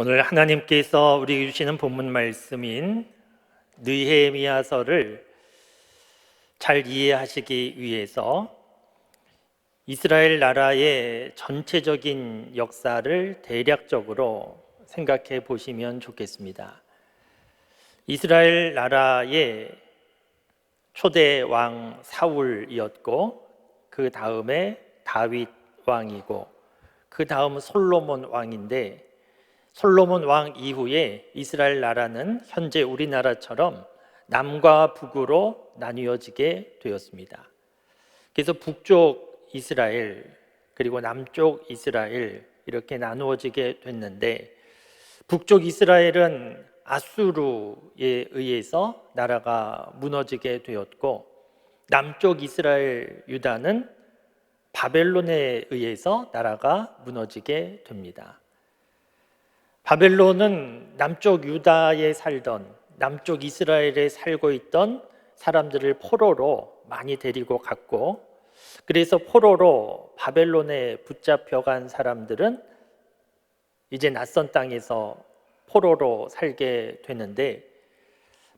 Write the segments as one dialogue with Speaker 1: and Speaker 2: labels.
Speaker 1: 오늘 하나님께서 우리에게 주시는 본문 말씀인 느헤미야서를 잘 이해하시기 위해서 이스라엘 나라의 전체적인 역사를 대략적으로 생각해 보시면 좋겠습니다. 이스라엘 나라의 초대 왕 사울이었고 그 다음에 다윗 왕이고 그 다음 솔로몬 왕인데 솔로몬 왕 이후에 이스라엘 나라는 현재 우리나라처럼 남과 북으로 나뉘어지게 되었습니다. 그래서 북쪽 이스라엘 그리고 남쪽 이스라엘 이렇게 나누어지게 됐는데 북쪽 이스라엘은 아수르에 의해서 나라가 무너지게 되었고 남쪽 이스라엘 유다는 바벨론에 의해서 나라가 무너지게 됩니다. 바벨론은 남쪽 유다에 살던 남쪽 이스라엘에 살고 있던 사람들을 포로로 많이 데리고 갔고 그래서 포로로 바벨론에 붙잡혀간 사람들은 이제 낯선 땅에서 포로로 살게 되는데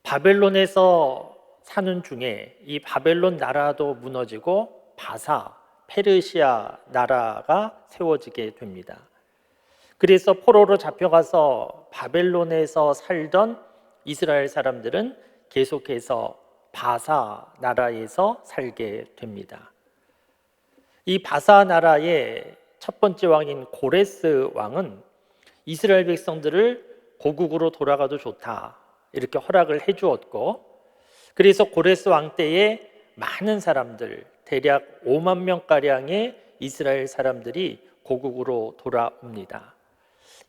Speaker 1: 바벨론에서 사는 중에 이 바벨론 나라도 무너지고 바사 페르시아 나라가 세워지게 됩니다. 그래서 포로로 잡혀가서 바벨론에서 살던 이스라엘 사람들은 계속해서 바사 나라에서 살게 됩니다. 이 바사 나라의 첫 번째 왕인 고레스 왕은 이스라엘 백성들을 고국으로 돌아가도 좋다 이렇게 허락을 해주었고 그래서 고레스 왕 때에 많은 사람들 대략 5만 명 가량의 이스라엘 사람들이 고국으로 돌아옵니다.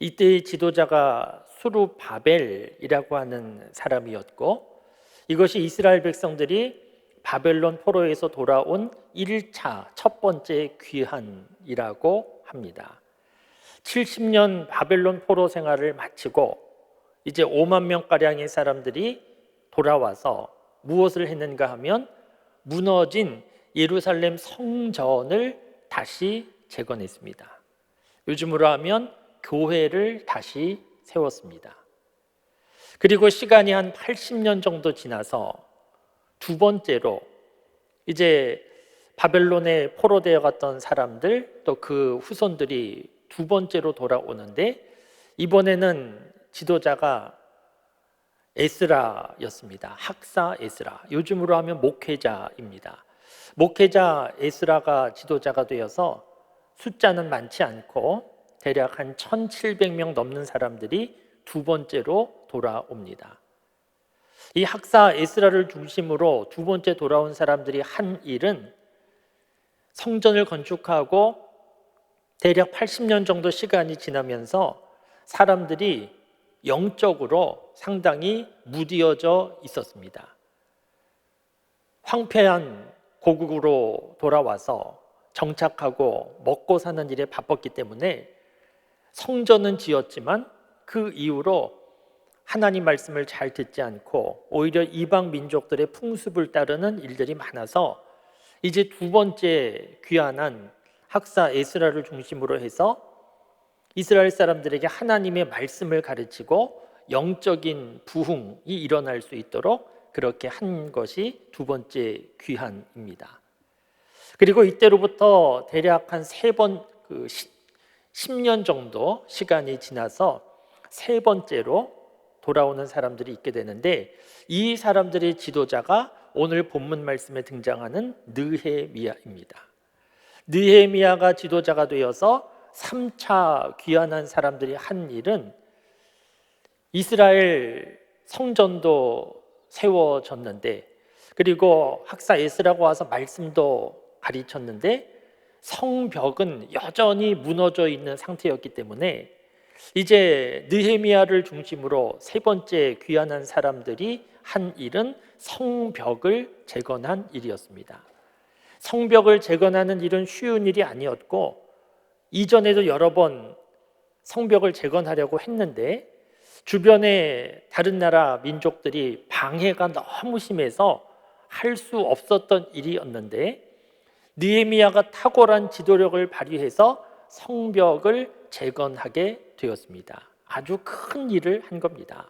Speaker 1: 이때의 지도자가 수르바벨이라고 하는 사람이었고 이것이 이스라엘 백성들이 바벨론 포로에서 돌아온 1차 첫 번째 귀환이라고 합니다. 70년 바벨론 포로 생활을 마치고 이제 5만 명 가량의 사람들이 돌아와서 무엇을 했는가 하면 무너진 예루살렘 성전을 다시 재건했습니다. 요즘으로 하면 교회를 다시 세웠습니다. 그리고 시간이 한 80년 정도 지나서 두 번째로 이제 바벨론에 포로되어 갔던 사람들 또 그 후손들이 두 번째로 돌아오는데 이번에는 지도자가 에스라였습니다. 학사 에스라. 요즘으로 하면 목회자입니다. 목회자 에스라가 지도자가 되어서 숫자는 많지 않고 대략 한 1,700명 넘는 사람들이 두 번째로 돌아옵니다. 이 학사 에스라를 중심으로 두 번째 돌아온 사람들이 한 일은 성전을 건축하고 대략 80년 정도 시간이 지나면서 사람들이 영적으로 상당히 무디어져 있었습니다. 황폐한 고국으로 돌아와서 정착하고 먹고 사는 일에 바빴기 때문에 성전은 지었지만 그 이후로 하나님 말씀을 잘 듣지 않고 오히려 이방 민족들의 풍습을 따르는 일들이 많아서 이제 두 번째 귀환한 학사 에스라를 중심으로 해서 이스라엘 사람들에게 하나님의 말씀을 가르치고 영적인 부흥이 일어날 수 있도록 그렇게 한 것이 두 번째 귀환입니다. 그리고 이때로부터 대략 한 세 번, 그 10년 정도 시간이 지나서 세 번째로 돌아오는 사람들이 있게 되는데 이 사람들의 지도자가 오늘 본문 말씀에 등장하는 느헤미야입니다. 느헤미야가 지도자가 되어서 3차 귀환한 사람들이 한 일은 이스라엘 성전도 세워졌는데 그리고 학사 에스라고 와서 말씀도 가르쳤는데 성벽은 여전히 무너져 있는 상태였기 때문에 이제 느헤미야를 중심으로 세 번째 귀환한 사람들이 한 일은 성벽을 재건한 일이었습니다. 성벽을 재건하는 일은 쉬운 일이 아니었고 이전에도 여러 번 성벽을 재건하려고 했는데 주변에 다른 나라 민족들이 방해가 너무 심해서 할 수 없었던 일이었는데 느헤미야가 탁월한 지도력을 발휘해서 성벽을 재건하게 되었습니다. 아주 큰 일을 한 겁니다.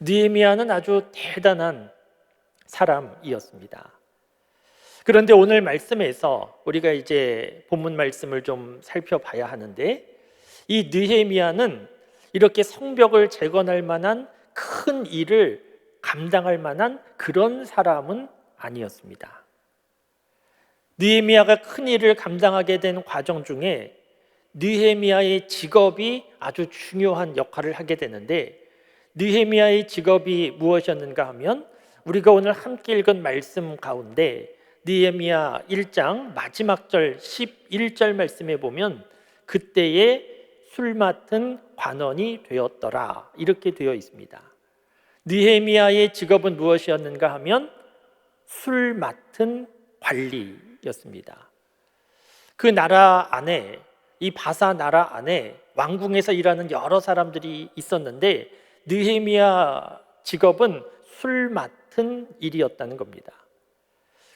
Speaker 1: 느헤미야는 아주 대단한 사람이었습니다. 그런데 오늘 말씀에서 우리가 이제 본문 말씀을 좀 살펴봐야 하는데 이 느헤미야는 이렇게 성벽을 재건할 만한 큰 일을 감당할 만한 그런 사람은 아니었습니다. 느헤미야가 큰 일을 감당하게 된 과정 중에 느헤미야의 직업이 아주 중요한 역할을 하게 되는데 느헤미야의 직업이 무엇이었는가 하면 우리가 오늘 함께 읽은 말씀 가운데 느헤미야 1장 마지막 절 11절 말씀에 보면 그때에 술 맡은 관원이 되었더라 이렇게 되어 있습니다. 느헤미야의 직업은 무엇이었는가 하면 술 맡은 관리 였습니다. 그 나라 안에 이 바사 나라 안에 왕궁에서 일하는 여러 사람들이 있었는데 느헤미야 직업은 술 맡은 일이었다는 겁니다.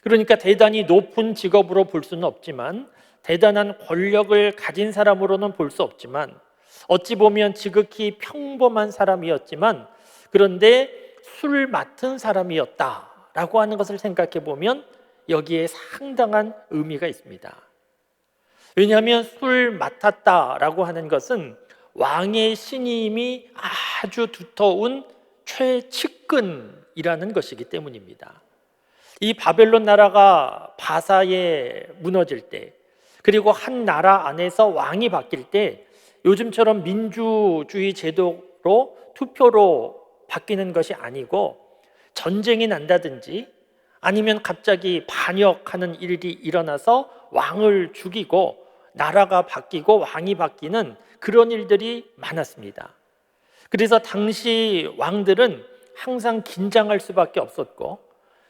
Speaker 1: 그러니까 대단히 높은 직업으로 볼 수는 없지만 대단한 권력을 가진 사람으로는 볼 수 없지만 어찌 보면 지극히 평범한 사람이었지만 그런데 술 맡은 사람이었다라고 하는 것을 생각해 보면 여기에 상당한 의미가 있습니다. 왜냐하면 술 맡았다라고 하는 것은 왕의 신임이 아주 두터운 최측근이라는 것이기 때문입니다. 이 바벨론 나라가 바사에 무너질 때 그리고 한 나라 안에서 왕이 바뀔 때 요즘처럼 민주주의 제도로 투표로 바뀌는 것이 아니고 전쟁이 난다든지 아니면 갑자기 반역하는 일이 일어나서 왕을 죽이고 나라가 바뀌고 왕이 바뀌는 그런 일들이 많았습니다. 그래서 당시 왕들은 항상 긴장할 수밖에 없었고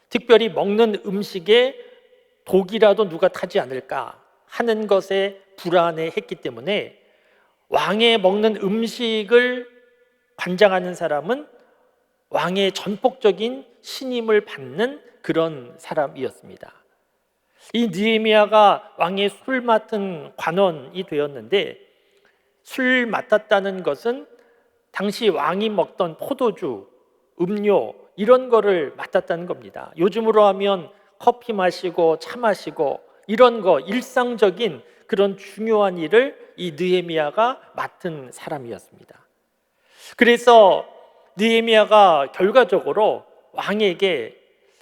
Speaker 1: 특별히 먹는 음식에 독이라도 누가 타지 않을까 하는 것에 불안해 했기 때문에 왕의 먹는 음식을 관장하는 사람은 왕의 전폭적인 신임을 받는 그런 사람이었습니다. 이 느헤미야가 왕의 술 맡은 관원이 되었는데 술 맡았다는 것은 당시 왕이 먹던 포도주, 음료 이런 거를 맡았다는 겁니다. 요즘으로 하면 커피 마시고 차 마시고 이런 거 일상적인 그런 중요한 일을 이 느헤미야가 맡은 사람이었습니다. 그래서 느헤미야가 결과적으로 왕에게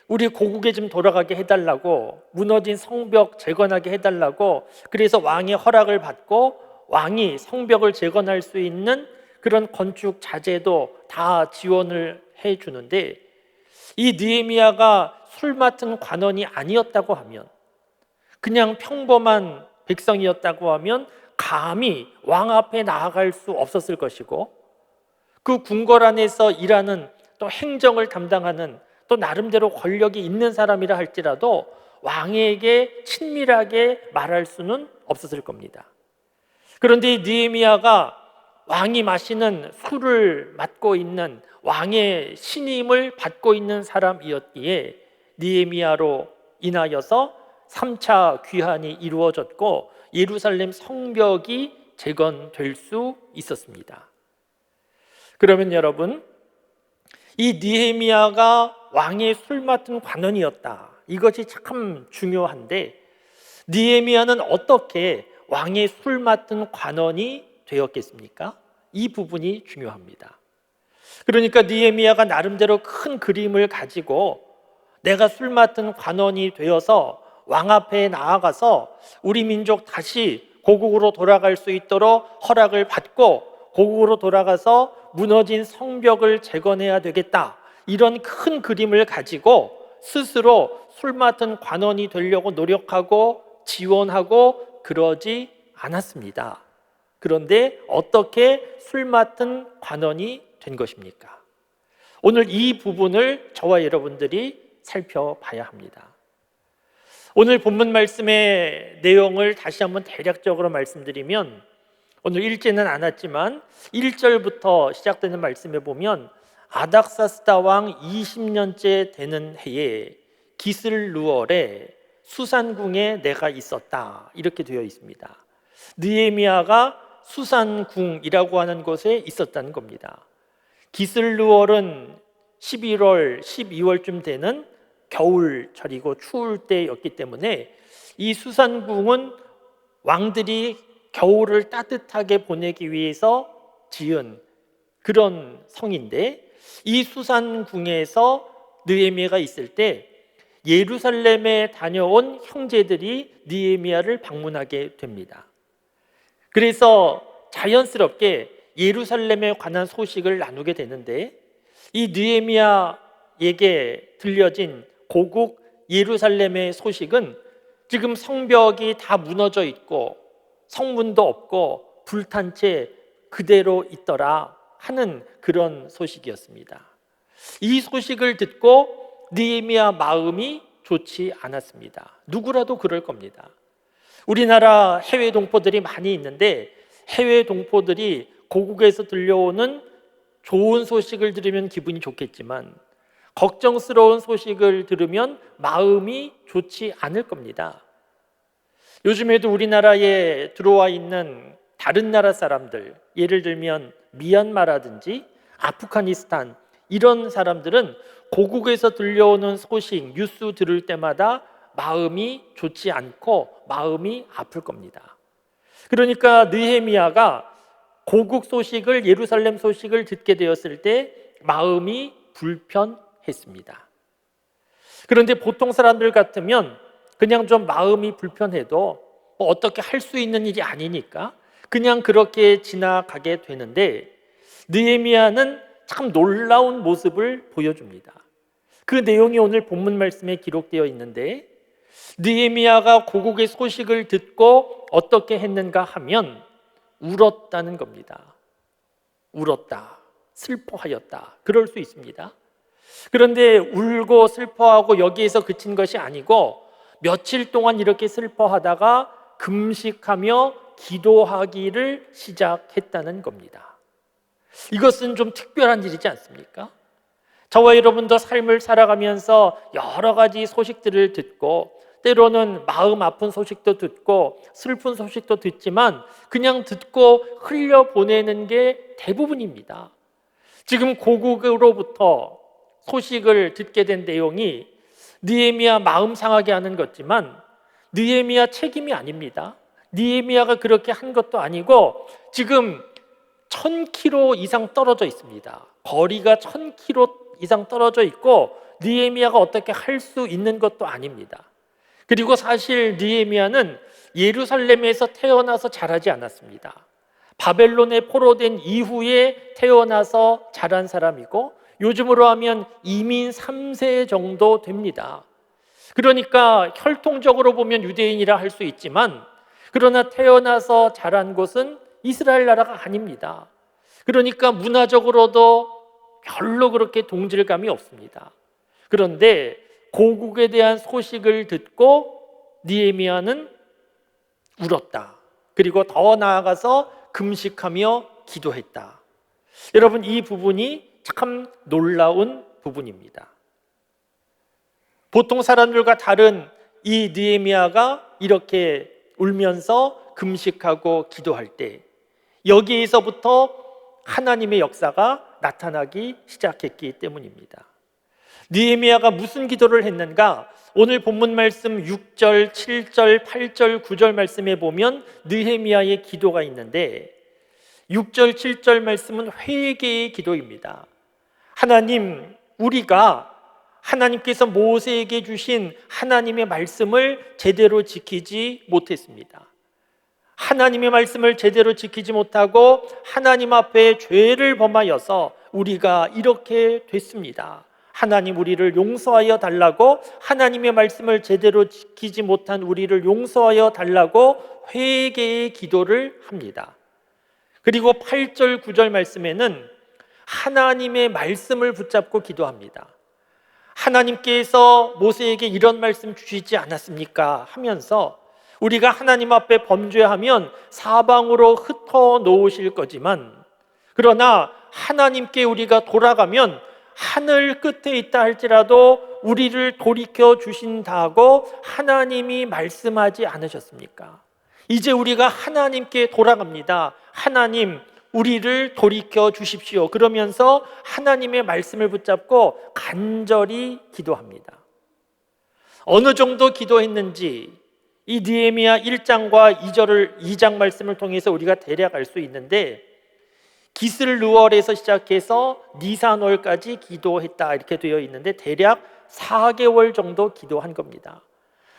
Speaker 1: 우리 고국에 좀 돌아가게 해달라고 무너진 성벽 재건하게 해달라고 그래서 왕의 허락을 받고 왕이 성벽을 재건할 수 있는 그런 건축 자재도 다 지원을 해 주는데 이 느헤미야가 술 맡은 관원이 아니었다고 하면 그냥 평범한 백성이었다고 하면 감히 왕 앞에 나아갈 수 없었을 것이고 그 궁궐 안에서 일하는 또 행정을 담당하는 또 나름대로 권력이 있는 사람이라 할지라도 왕에게 친밀하게 말할 수는 없었을 겁니다. 그런데 느헤미야가 왕이 마시는 술을 맡고 있는 왕의 신임을 받고 있는 사람이었기에 느헤미야로 인하여서 3차 귀환이 이루어졌고 예루살렘 성벽이 재건될 수 있었습니다. 그러면 여러분 이 느헤미야가 왕의 술 맡은 관원이었다. 이것이 참 중요한데 느헤미야는 어떻게 왕의 술 맡은 관원이 되었겠습니까? 이 부분이 중요합니다. 그러니까 느헤미야가 나름대로 큰 그림을 가지고 내가 술 맡은 관원이 되어서 왕 앞에 나아가서 우리 민족 다시 고국으로 돌아갈 수 있도록 허락을 받고 고국으로 돌아가서 무너진 성벽을 재건해야 되겠다. 이런 큰 그림을 가지고 스스로 술 맡은 관원이 되려고 노력하고 지원하고 그러지 않았습니다. 그런데 어떻게 술 맡은 관원이 된 것입니까? 오늘 이 부분을 저와 여러분들이 살펴봐야 합니다. 오늘 본문 말씀의 내용을 다시 한번 대략적으로 말씀드리면 오늘 읽지는 않았지만 1절부터 시작되는 말씀에 보면 아닥사스다 왕 20년째 되는 해에 기슬루얼에 수산궁에 내가 있었다 이렇게 되어 있습니다. 느헤미야가 수산궁이라고 하는 곳에 있었다는 겁니다. 기슬루월은 11월, 12월쯤 되는 겨울철이고 추울 때였기 때문에 이 수산궁은 왕들이 겨울을 따뜻하게 보내기 위해서 지은 그런 성인데 이 수산궁에서 느헤미야가 있을 때 예루살렘에 다녀온 형제들이 느헤미야를 방문하게 됩니다. 그래서 자연스럽게 예루살렘에 관한 소식을 나누게 되는데 이 느헤미야에게 들려진 고국 예루살렘의 소식은 지금 성벽이 다 무너져 있고 성문도 없고 불탄 채 그대로 있더라 하는 그런 소식이었습니다. 이 소식을 듣고 느헤미야 마음이 좋지 않았습니다. 누구라도 그럴 겁니다. 우리나라 해외 동포들이 많이 있는데 해외 동포들이 고국에서 들려오는 좋은 소식을 들으면 기분이 좋겠지만 걱정스러운 소식을 들으면 마음이 좋지 않을 겁니다. 요즘에도 우리나라에 들어와 있는 다른 나라 사람들, 예를 들면 미얀마라든지 아프가니스탄 이런 사람들은 고국에서 들려오는 소식, 뉴스 들을 때마다 마음이 좋지 않고 마음이 아플 겁니다. 그러니까 느헤미야가 고국 소식을 예루살렘 소식을 듣게 되었을 때 마음이 불편했습니다. 그런데 보통 사람들 같으면 그냥 좀 마음이 불편해도 뭐 어떻게 할 수 있는 일이 아니니까 그냥 그렇게 지나가게 되는데 느헤미야는 참 놀라운 모습을 보여줍니다. 그 내용이 오늘 본문 말씀에 기록되어 있는데 느헤미야가 고국의 소식을 듣고 어떻게 했는가 하면 울었다는 겁니다. 울었다. 슬퍼하였다. 그럴 수 있습니다. 그런데 울고 슬퍼하고 여기에서 그친 것이 아니고 며칠 동안 이렇게 슬퍼하다가 금식하며 기도하기를 시작했다는 겁니다. 이것은 좀 특별한 일이지 않습니까? 저와 여러분도 삶을 살아가면서 여러 가지 소식들을 듣고 때로는 마음 아픈 소식도 듣고 슬픈 소식도 듣지만 그냥 듣고 흘려 보내는 게 대부분입니다. 지금 고국으로부터 소식을 듣게 된 내용이 느헤미야 마음 상하게 하는 것지만 느헤미야 책임이 아닙니다. 느헤미야가 그렇게 한 것도 아니고 지금 1000km 이상 떨어져 있습니다. 거리가 1000km 이상 떨어져 있고 느헤미야가 어떻게 할 수 있는 것도 아닙니다. 그리고 사실 느헤미야는 예루살렘에서 태어나서 자라지 않았습니다. 바벨론에 포로된 이후에 태어나서 자란 사람이고 요즘으로 하면 이민 3세 정도 됩니다. 그러니까 혈통적으로 보면 유대인이라 할 수 있지만 그러나 태어나서 자란 곳은 이스라엘 나라가 아닙니다. 그러니까 문화적으로도 별로 그렇게 동질감이 없습니다. 그런데 고국에 대한 소식을 듣고 니에미아는 울었다. 그리고 더 나아가서 금식하며 기도했다. 여러분 이 부분이 참 놀라운 부분입니다. 보통 사람들과 다른 이 느헤미야가 이렇게 울면서 금식하고 기도할 때 여기에서부터 하나님의 역사가 나타나기 시작했기 때문입니다. 느헤미야가 무슨 기도를 했는가? 오늘 본문 말씀 6절, 7절, 8절, 9절 말씀에 보면 느헤미야의 기도가 있는데 6절, 7절 말씀은 회개의 기도입니다. 하나님, 우리가 하나님께서 모세에게 주신 하나님의 말씀을 제대로 지키지 못했습니다. 하나님의 말씀을 제대로 지키지 못하고 하나님 앞에 죄를 범하여서 우리가 이렇게 됐습니다. 하나님 우리를 용서하여 달라고 하나님의 말씀을 제대로 지키지 못한 우리를 용서하여 달라고 회개의 기도를 합니다. 그리고 8절 9절 말씀에는 하나님의 말씀을 붙잡고 기도합니다. 하나님께서 모세에게 이런 말씀 주시지 않았습니까? 하면서 우리가 하나님 앞에 범죄하면 사방으로 흩어 놓으실 거지만 그러나 하나님께 우리가 돌아가면 하늘 끝에 있다 할지라도 우리를 돌이켜 주신다고 하나님이 말씀하지 않으셨습니까? 이제 우리가 하나님께 돌아갑니다. 하나님, 우리를 돌이켜 주십시오. 그러면서 하나님의 말씀을 붙잡고 간절히 기도합니다. 어느 정도 기도했는지 이 니에미야 1장과 2절을 2장 말씀을 통해서 우리가 대략 알 수 있는데 기슬루월에서 시작해서 니산월까지 기도했다 이렇게 되어 있는데 대략 4개월 정도 기도한 겁니다.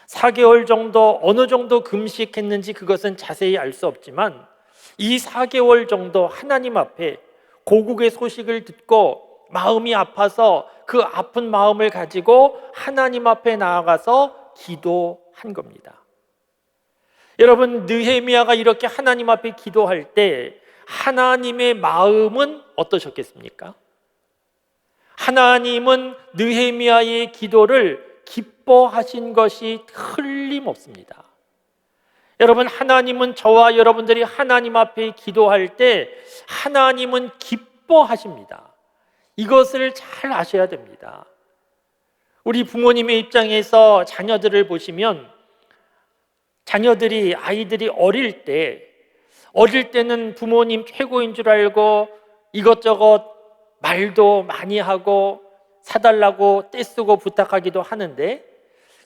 Speaker 1: 4개월 정도 어느 정도 금식했는지 그것은 자세히 알 수 없지만 이 4개월 정도 하나님 앞에 고국의 소식을 듣고 마음이 아파서 그 아픈 마음을 가지고 하나님 앞에 나아가서 기도한 겁니다. 여러분 느헤미야가 이렇게 하나님 앞에 기도할 때 하나님의 마음은 어떠셨겠습니까? 하나님은 느헤미야의 기도를 기뻐하신 것이 틀림없습니다. 여러분 하나님은 저와 여러분들이 하나님 앞에 기도할 때 하나님은 기뻐하십니다. 이것을 잘 아셔야 됩니다. 우리 부모님의 입장에서 자녀들을 보시면 자녀들이 아이들이 어릴 때 어릴 때는 부모님 최고인 줄 알고 이것저것 말도 많이 하고 사달라고 떼쓰고 부탁하기도 하는데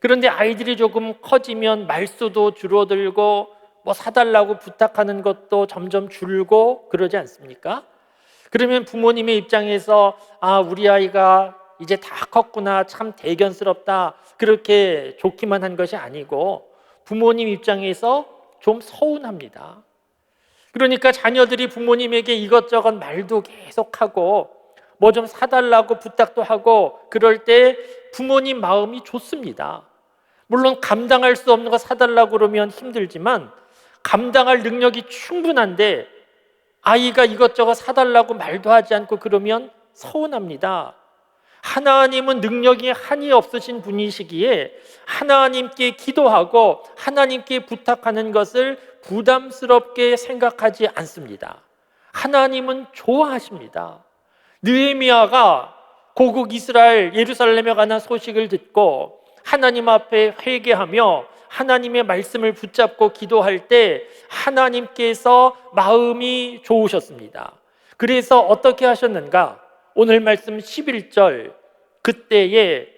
Speaker 1: 그런데 아이들이 조금 커지면 말수도 줄어들고 뭐 사달라고 부탁하는 것도 점점 줄고 그러지 않습니까? 그러면 부모님의 입장에서 아, 우리 아이가 이제 다 컸구나. 참 대견스럽다. 그렇게 좋기만 한 것이 아니고 부모님 입장에서 좀 서운합니다. 그러니까 자녀들이 부모님에게 이것저것 말도 계속하고 뭐 좀 사달라고 부탁도 하고 그럴 때 부모님 마음이 좋습니다. 물론 감당할 수 없는 거 사달라고 그러면 힘들지만 감당할 능력이 충분한데 아이가 이것저것 사달라고 말도 하지 않고 그러면 서운합니다. 하나님은 능력이 한이 없으신 분이시기에 하나님께 기도하고 하나님께 부탁하는 것을 부담스럽게 생각하지 않습니다. 하나님은 좋아하십니다. 느헤미야가 고국 이스라엘 예루살렘에 관한 소식을 듣고 하나님 앞에 회개하며 하나님의 말씀을 붙잡고 기도할 때 하나님께서 마음이 좋으셨습니다. 그래서 어떻게 하셨는가? 오늘 말씀 11절 그때에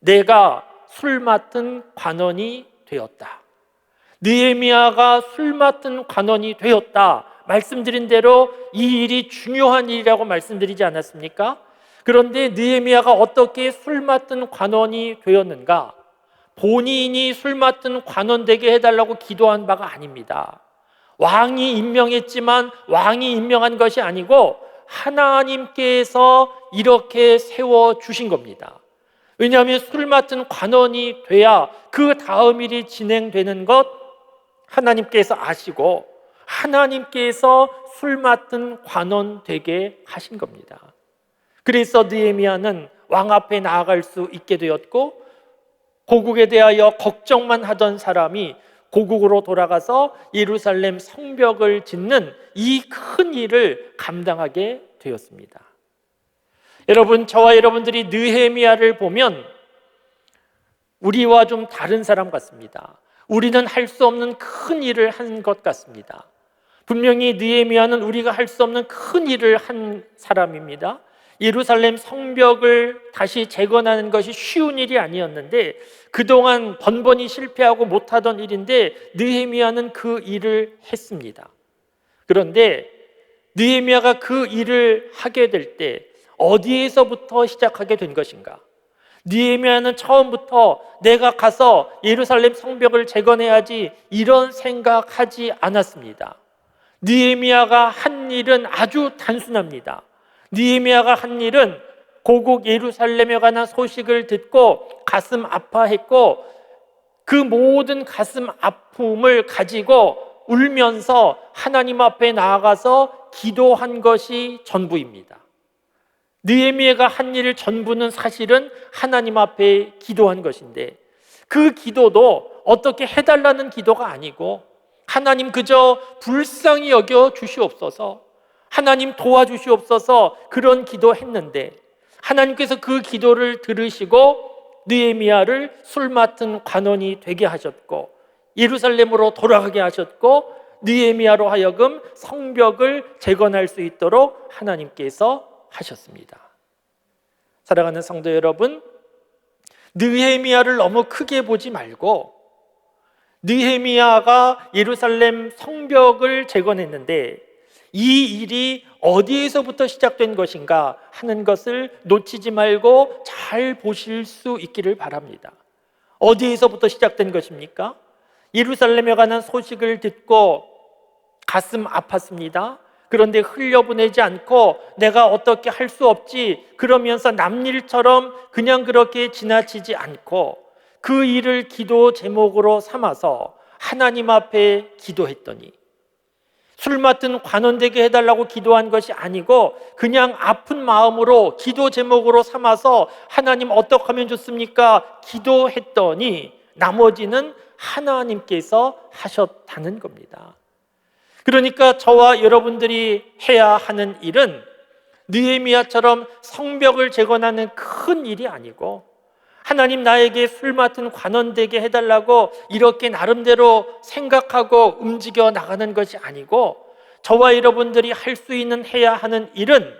Speaker 1: 내가 술 맡은 관원이 되었다. 느헤미야가 술 맡은 관원이 되었다. 말씀드린 대로 이 일이 중요한 일이라고 말씀드리지 않았습니까? 그런데 느헤미야가 어떻게 술 맡은 관원이 되었는가? 본인이 술 맡은 관원 되게 해달라고 기도한 바가 아닙니다. 왕이 임명했지만 왕이 임명한 것이 아니고 하나님께서 이렇게 세워 주신 겁니다. 왜냐하면 술 맡은 관원이 돼야 그 다음 일이 진행되는 것 하나님께서 아시고 하나님께서 술 맡은 관원 되게 하신 겁니다. 그래서 느헤미야는 왕 앞에 나아갈 수 있게 되었고 고국에 대하여 걱정만 하던 사람이 고국으로 돌아가서 예루살렘 성벽을 짓는 이 큰 일을 감당하게 되었습니다. 여러분, 저와 여러분들이 느헤미야를 보면 우리와 좀 다른 사람 같습니다. 우리는 할 수 없는 큰 일을 한 것 같습니다. 분명히 느헤미야는 우리가 할 수 없는 큰 일을 한 사람입니다. 예루살렘 성벽을 다시 재건하는 것이 쉬운 일이 아니었는데 그동안 번번이 실패하고 못하던 일인데 느헤미야는 그 일을 했습니다. 그런데 느헤미야가 그 일을 하게 될 때 어디에서부터 시작하게 된 것인가? 느헤미야는 처음부터 내가 가서 예루살렘 성벽을 재건해야지 이런 생각하지 않았습니다. 느헤미야가 한 일은 아주 단순합니다. 느헤미야가 한 일은 고국 예루살렘에 관한 소식을 듣고 가슴 아파했고 그 모든 가슴 아픔을 가지고 울면서 하나님 앞에 나아가서 기도한 것이 전부입니다. 느헤미야가 한 일 전부는 사실은 하나님 앞에 기도한 것인데 그 기도도 어떻게 해달라는 기도가 아니고 하나님 그저 불쌍히 여겨 주시옵소서 하나님 도와주시옵소서 그런 기도했는데 하나님께서 그 기도를 들으시고 느헤미야를 술 맡은 관원이 되게 하셨고 예루살렘으로 돌아가게 하셨고 느헤미야로 하여금 성벽을 재건할 수 있도록 하나님께서 하셨습니다. 사랑하는 성도 여러분, 느헤미야를 너무 크게 보지 말고 느헤미야가 예루살렘 성벽을 재건했는데 이 일이 어디에서부터 시작된 것인가 하는 것을 놓치지 말고 잘 보실 수 있기를 바랍니다. 어디에서부터 시작된 것입니까? 예루살렘에 관한 소식을 듣고 가슴 아팠습니다. 그런데 흘려보내지 않고 내가 어떻게 할 수 없지 그러면서 남일처럼 그냥 그렇게 지나치지 않고 그 일을 기도 제목으로 삼아서 하나님 앞에 기도했더니 술 맡은 관원되게 해달라고 기도한 것이 아니고 그냥 아픈 마음으로 기도 제목으로 삼아서 하나님 어떻게 하면 좋습니까? 기도했더니 나머지는 하나님께서 하셨다는 겁니다. 그러니까 저와 여러분들이 해야 하는 일은 느헤미야처럼 성벽을 재건하는 큰 일이 아니고 하나님 나에게 술 맡은 관원 되게 해달라고 이렇게 나름대로 생각하고 움직여 나가는 것이 아니고 저와 여러분들이 할 수 있는 해야 하는 일은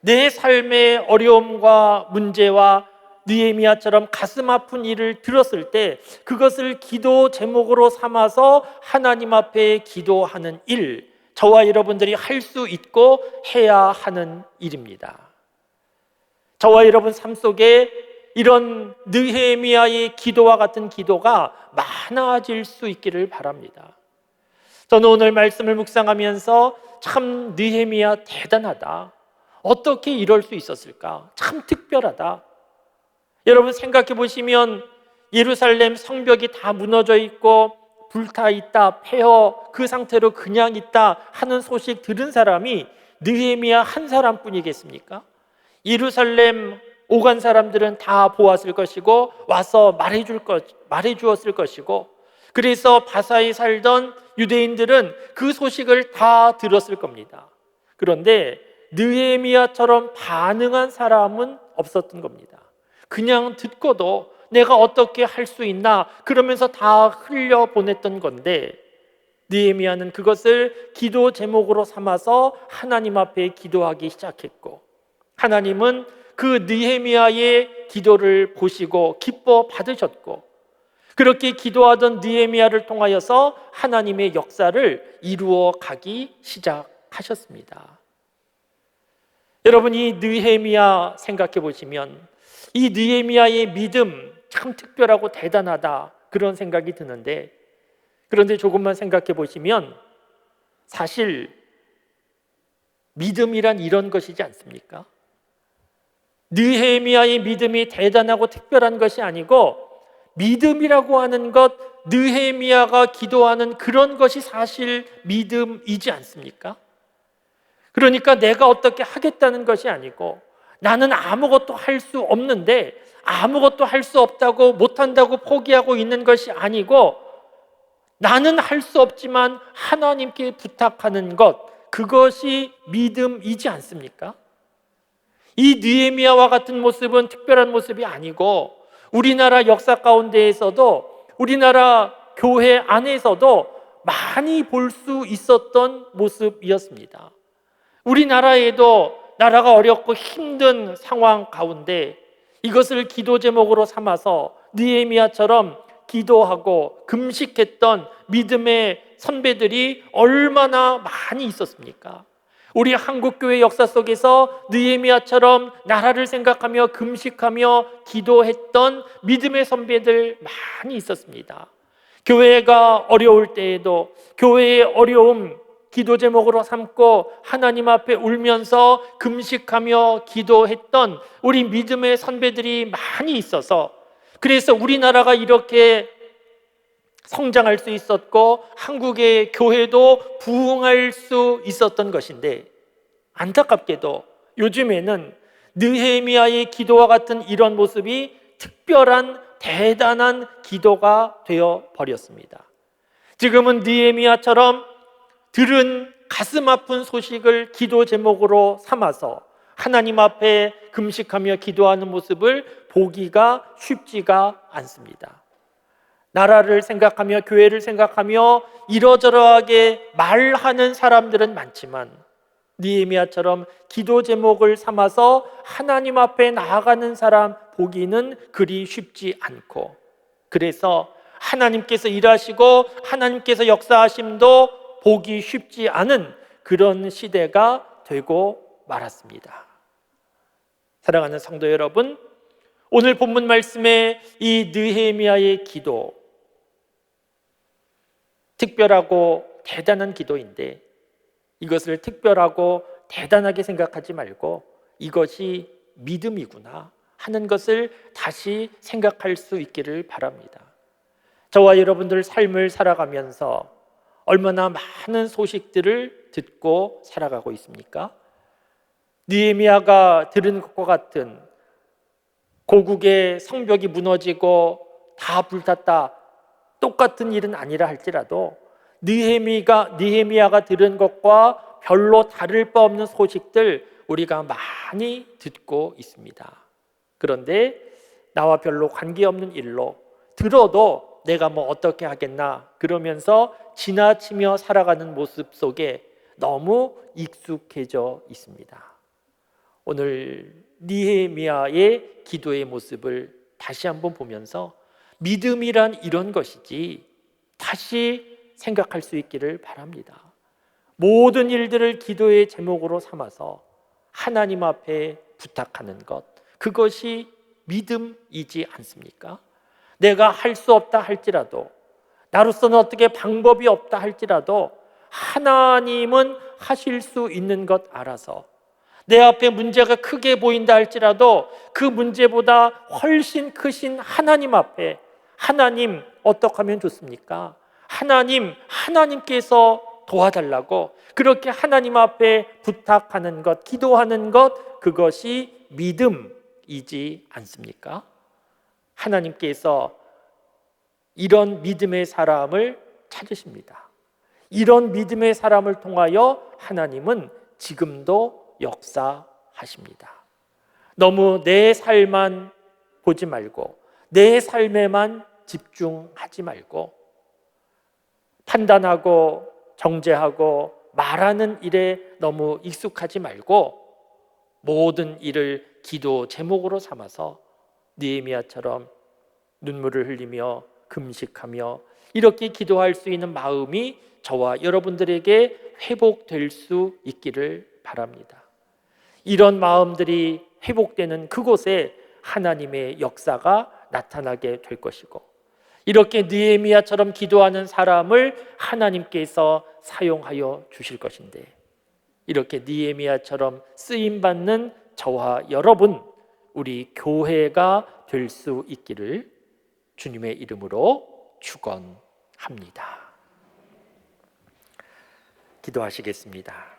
Speaker 1: 내 삶의 어려움과 문제와 느헤미야처럼 가슴 아픈 일을 들었을 때 그것을 기도 제목으로 삼아서 하나님 앞에 기도하는 일, 저와 여러분들이 할 수 있고 해야 하는 일입니다. 저와 여러분 삶 속에 이런 느헤미야의 기도와 같은 기도가 많아질 수 있기를 바랍니다. 저는 오늘 말씀을 묵상하면서 참 느헤미야 대단하다. 어떻게 이럴 수 있었을까? 참 특별하다. 여러분 생각해 보시면 예루살렘 성벽이 다 무너져 있고 불타 있다, 폐허 그 상태로 그냥 있다 하는 소식 들은 사람이 느헤미야 한 사람뿐이겠습니까? 예루살렘 오간 사람들은 다 보았을 것이고 와서 말해줄 것 말해 주었을 것이고 그래서 바사에 살던 유대인들은 그 소식을 다 들었을 겁니다. 그런데 느헤미야처럼 반응한 사람은 없었던 겁니다. 그냥 듣고도 내가 어떻게 할 수 있나 그러면서 다 흘려 보냈던 건데 느헤미야는 그것을 기도 제목으로 삼아서 하나님 앞에 기도하기 시작했고 하나님은 그 느헤미야의 기도를 보시고 기뻐 받으셨고 그렇게 기도하던 느헤미야를 통하여서 하나님의 역사를 이루어 가기 시작하셨습니다. 여러분 이 느헤미야 생각해 보시면 이 느헤미야의 믿음 참 특별하고 대단하다 그런 생각이 드는데 그런데 조금만 생각해 보시면 사실 믿음이란 이런 것이지 않습니까? 느헤미야의 믿음이 대단하고 특별한 것이 아니고 믿음이라고 하는 것 느헤미야가 기도하는 그런 것이 사실 믿음이지 않습니까? 그러니까 내가 어떻게 하겠다는 것이 아니고 나는 아무것도 할 수 없는데 아무것도 할 수 없다고 못한다고 포기하고 있는 것이 아니고 나는 할 수 없지만 하나님께 부탁하는 것 그것이 믿음이지 않습니까? 이 느헤미야와 같은 모습은 특별한 모습이 아니고 우리나라 역사 가운데에서도 우리나라 교회 안에서도 많이 볼 수 있었던 모습이었습니다. 우리나라에도 나라가 어렵고 힘든 상황 가운데 이것을 기도 제목으로 삼아서 느헤미야처럼 기도하고 금식했던 믿음의 선배들이 얼마나 많이 있었습니까? 우리 한국 교회 역사 속에서 느헤미야처럼 나라를 생각하며 금식하며 기도했던 믿음의 선배들 많이 있었습니다. 교회가 어려울 때에도 교회의 어려움 기도 제목으로 삼고 하나님 앞에 울면서 금식하며 기도했던 우리 믿음의 선배들이 많이 있어서 그래서 우리나라가 이렇게 성장할 수 있었고 한국의 교회도 부흥할 수 있었던 것인데 안타깝게도 요즘에는 느헤미야의 기도와 같은 이런 모습이 특별한 대단한 기도가 되어 버렸습니다. 지금은 느헤미야처럼 들은 가슴 아픈 소식을 기도 제목으로 삼아서 하나님 앞에 금식하며 기도하는 모습을 보기가 쉽지가 않습니다. 나라를 생각하며 교회를 생각하며 이러저러하게 말하는 사람들은 많지만 니에미아처럼 기도 제목을 삼아서 하나님 앞에 나아가는 사람 보기는 그리 쉽지 않고 그래서 하나님께서 일하시고 하나님께서 역사하심도 보기 쉽지 않은 그런 시대가 되고 말았습니다. 사랑하는 성도 여러분, 오늘 본문 말씀에 이 느헤미야의 기도 특별하고 대단한 기도인데 이것을 특별하고 대단하게 생각하지 말고 이것이 믿음이구나 하는 것을 다시 생각할 수 있기를 바랍니다. 저와 여러분들 삶을 살아가면서 얼마나 많은 소식들을 듣고 살아가고 있습니까? 니에미아가 들은 것과 같은 고국의 성벽이 무너지고 다 불탔다 똑같은 일은 아니라 할지라도 느헤미가 느헤미야가 들은 것과 별로 다를 바 없는 소식들 우리가 많이 듣고 있습니다. 그런데 나와 별로 관계없는 일로 들어도 내가 뭐 어떻게 하겠나 그러면서 지나치며 살아가는 모습 속에 너무 익숙해져 있습니다. 오늘 니헤미야의 기도의 모습을 다시 한번 보면서 믿음이란 이런 것이지 다시 생각할 수 있기를 바랍니다. 모든 일들을 기도의 제목으로 삼아서 하나님 앞에 부탁하는 것, 그것이 믿음이지 않습니까? 내가 할 수 없다 할지라도, 나로서는 어떻게 방법이 없다 할지라도, 하나님은 하실 수 있는 것 알아서, 내 앞에 문제가 크게 보인다 할지라도, 그 문제보다 훨씬 크신 하나님 앞에, 하나님 어떻게 하면 좋습니까? 하나님, 하나님께서 도와달라고 그렇게 하나님 앞에 부탁하는 것, 기도하는 것, 그것이 믿음이지 않습니까? 하나님께서 이런 믿음의 사람을 찾으십니다. 이런 믿음의 사람을 통하여 하나님은 지금도 역사하십니다. 너무 내 삶만 보지 말고 내 삶에만 집중하지 말고 판단하고 정죄하고 말하는 일에 너무 익숙하지 말고 모든 일을 기도 제목으로 삼아서 느헤미야처럼 눈물을 흘리며 금식하며 이렇게 기도할 수 있는 마음이 저와 여러분들에게 회복될 수 있기를 바랍니다. 이런 마음들이 회복되는 그곳에 하나님의 역사가 나타나게 될 것이고 이렇게 느헤미야처럼 기도하는 사람을 하나님께서 사용하여 주실 것인데 이렇게 느헤미야처럼 쓰임 받는 저와 여러분 우리 교회가 될 수 있기를 주님의 이름으로 축원합니다. 기도하시겠습니다.